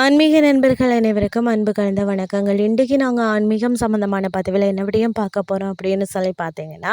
ஆன்மீக நண்பர்கள் அனைவருக்கும் அன்பு கலந்த வணக்கங்கள். இன்றைக்கு நாங்கள் ஆன்மீகம் சம்மந்தமான பதிவில் என்ன விடையும் பார்க்க போகிறோம் அப்படின்னு சொல்லி பார்த்தீங்கன்னா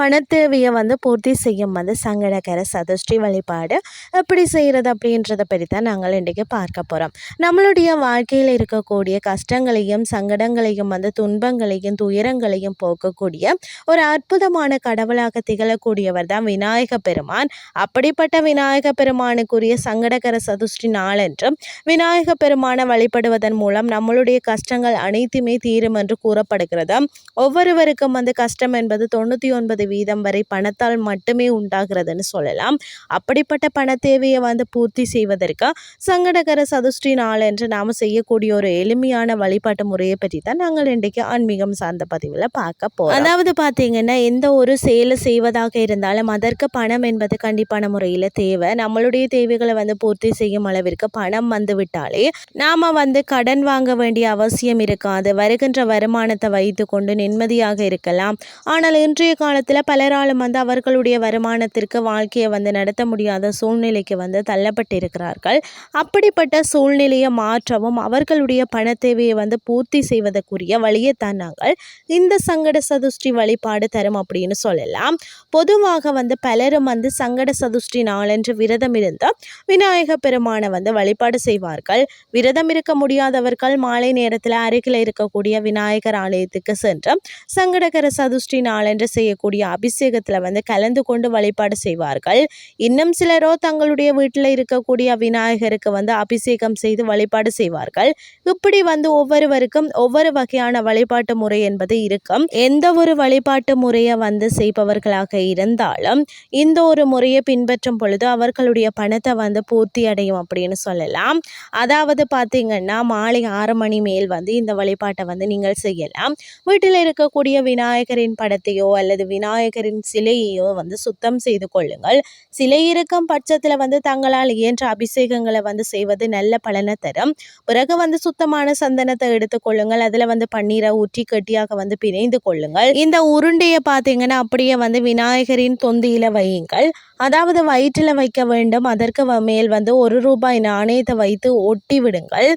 பணத்தேவையை வந்து பூர்த்தி செய்யும் வந்து சங்கடகர சதுஷ்டி வழிபாடு எப்படி செய்கிறது அப்படின்றத பற்றி தான் நாங்கள் இன்றைக்கி பார்க்க போகிறோம் நம்மளுடைய வாழ்க்கையில் இருக்கக்கூடிய கஷ்டங்களையும் சங்கடங்களையும் வந்து துன்பங்களையும் துயரங்களையும் போக்கக்கூடிய ஒரு அற்புதமான கடவுளாக திகழக்கூடியவர் தான் விநாயக பெருமான். அப்படிப்பட்ட விநாயக பெருமானுக்குரிய சங்கடகர சதுஷ்டி நாளென்றும் விநாயக பெருமான வழிபடுவதன் மூலம் நம்மளுடைய கஷ்டங்கள் அனைத்துமே தீரும் என்று கூறப்படுகிறது. ஒவ்வொருவருக்கும் வந்து கஷ்டம் என்பது தொண்ணூற்றி ஒன்பது வீதம் வரை பணத்தால் மட்டுமே உண்டாகிறதுன்னு சொல்லலாம். அப்படிப்பட்ட பண தேவையை வந்து பூர்த்தி செய்வதற்கு சங்கடகர சதுஷ்டி நாள் என்று நாம் செய்யக்கூடிய ஒரு எளிமையான வழிபாட்டு முறையை பற்றி தான் நாங்கள் இன்றைக்கு ஆன்மீகம் சார்ந்த பதிவில் பார்க்க போகிறோம் அதாவது பார்த்தீங்கன்னா எந்த ஒரு செயலை செய்வதாக இருந்தாலும் அதற்கு பணம் என்பது கண்டிப்பான முறையில் தேவை. நம்மளுடைய தேவைகளை வந்து பூர்த்தி செய்யும் அளவிற்கு பணம் வந்து விட்டாலே நாம் வந்து கடன் வாங்க வேண்டிய அவசியம் இருக்காது வருகின்ற வருமானத்தை வைத்து கொண்டு நிம்மதியாக இருக்கலாம். ஆனால் இன்றைய காலத்தில் பலராலும் வந்து அவர்களுடைய வருமானத்திற்கு வாழ்க்கையை வந்து நடத்த முடியாத சூழ்நிலைக்கு வந்து தள்ளப்பட்டிருக்கிறார்கள். அப்படிப்பட்ட சூழ்நிலையை மாற்றவும் அவர்களுடைய பண தேவையை வந்து பூர்த்தி செய்வதற்குரிய வழியை தான் நாங்கள் இந்த சங்கட சதுஷ்டி வழிபாடு தரும் அப்படின்னு சொல்லலாம். பொதுவாக வந்து பலரும் வந்து சங்கட சதுஷ்டி நாளன்று விரதம் இருந்து விநாயக பெருமானை வந்து வழிபாடு செய்வார்கள். விரதம் இருக்க முடியாதவர்கள் மாலை நேரத்தில் அருகில் இருக்கக்கூடிய விநாயகர் ஆலயத்துக்கு சென்று சங்கடகர சதுஷ்டி நாளென்று செய்யக்கூடிய அபிஷேகத்தில் வந்து கலந்து கொண்டு வழிபாடு செய்வார்கள். இன்னும் சிலரோ தங்களுடைய வீட்டில் இருக்கக்கூடிய விநாயகருக்கு வந்து அபிஷேகம் செய்து வழிபாடு செய்வார்கள். இப்படி வந்து ஒவ்வொருவருக்கும் ஒவ்வொரு வகையான வழிபாட்டு முறை என்பது இருக்கும். எந்த ஒரு வழிபாட்டு முறையை வந்து செய்பவர்களாக இருந்தாலும் இந்த ஒரு முறையை பின்பற்றும் பொழுது அவர்களுடைய பணத்தை வந்து பூர்த்தி அடையும் அப்படின்னு சொல்லலாம். அதாவது பார்த்தீங்கன்னா மாலை ஆறு மணி மேல் வந்து இந்த வழிபாட்டை வந்து நீங்கள் செய்யலாம். வீட்டில் இருக்கக்கூடிய விநாயகரின் படத்தையோ அல்லது விநாயகரின் சிலையையோ வந்து சுத்தம் செய்து கொள்ளுங்கள். சிலை இருக்கும் பட்சத்தில் வந்து தங்களால் இயன்ற அபிஷேகங்களை வந்து செய்வது நல்ல பலனை தரும். பிறகு வந்து சுத்தமான சந்தனத்தை எடுத்துக்கொள்ளுங்கள் அதில் வந்து பன்னீரை ஊற்றி கட்டியாக வந்து பிணைந்து கொள்ளுங்கள். இந்த உருண்டையை பார்த்தீங்கன்னா அப்படியே வந்து விநாயகரின் தொந்தியில் வையுங்கள். அதாவது வயிற்றில் வைக்க வேண்டும். அதற்கு மேல் வந்து ஒரு ரூபாய் நாணயத்தை வைத்து ஓட் விடுங்கள்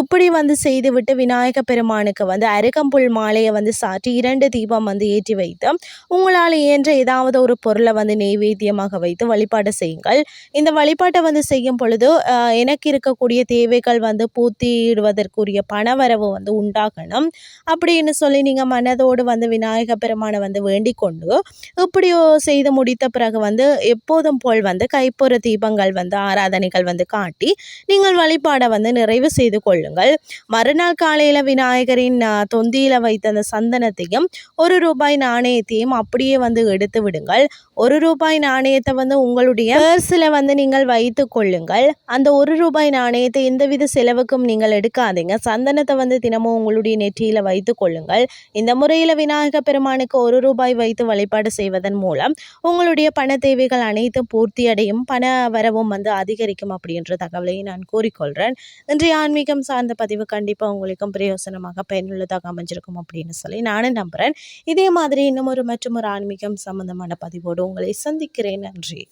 இப்படி வந்து செய்துவிட்டு விநாயக பெருமானுக்கு வந்து அருகம்புல் மாலையை வந்து சாற்றி இரண்டு தீபம் வந்து ஏற்றி வைத்து உங்களால் இயன்ற ஏதாவது ஒரு பொருளை வந்து நெய்வேத்தியமாக வைத்து வழிபாடு செய்யுங்கள். இந்த வழிபாட்டை வந்து செய்யும் பொழுது எனக்கு இருக்கக்கூடிய தேவைகள் வந்து பூத்திடுவதற்குரிய பணவரவு வந்து உண்டாகணும். அப்படின்னு சொல்லி நீங்கள் மனதோடு வந்து விநாயக பெருமானை வந்து வேண்டிக் கொண்டு இப்படி செய்து முடித்த பிறகு வந்து எப்போதும் போல் வந்து கைப்புற தீபங்கள் வந்து ஆராதனைகள் வந்து காட்டி நீங்கள் வழிபாடை வந்து வந்து நிறைவு செய்து கொள்ளுங்கள். மறுநாள் காலையில் விநாயகரின் தொந்தியில் வைத்த அந்த சந்தனத்தையும் ஒரு ரூபாய் நாணயத்தையும் அப்படியே வந்து எடுத்து விடுங்கள். ஒரு ரூபாய் நாணயத்தை வந்து உங்களுடைய பர்ஸில் வந்து நீங்கள் வைத்து கொள்ளுங்கள். அந்த ஒரு ரூபாய் நாணயத்தை எந்தவித செலவுக்கும் நீங்கள் எடுக்காதீங்க. சந்தனத்தை வந்து தினமும் உங்களுடைய நெற்றியில் வைத்து கொள்ளுங்கள். இந்த முறையில் விநாயக பெருமானுக்கு ஒரு ரூபாய் வைத்து வழிபாடு செய்வதன் மூலம் உங்களுடைய பண தேவைகள் அனைத்தும் பூர்த்தியடையும் பண வரவும் வந்து அதிகரிக்கும் அப்படின்ற தகவலை நான் கூறிக்கொள்கிறேன் இன்றைய ஆன்மீகம் சார்ந்த பதிவு கண்டிப்பாக உங்களுக்கும் பிரயோசனமாக பயனுள்ளதாக அமைஞ்சிருக்கும் அப்படின்னு சொல்லி நானும் நம்புகிறேன் இதே மாதிரி இன்னும் ஒரு மற்றும் ஒரு ஆன்மீகம் சம்மந்தமான பதிவோடு உங்களை சந்திக்கிறேன். நன்றி.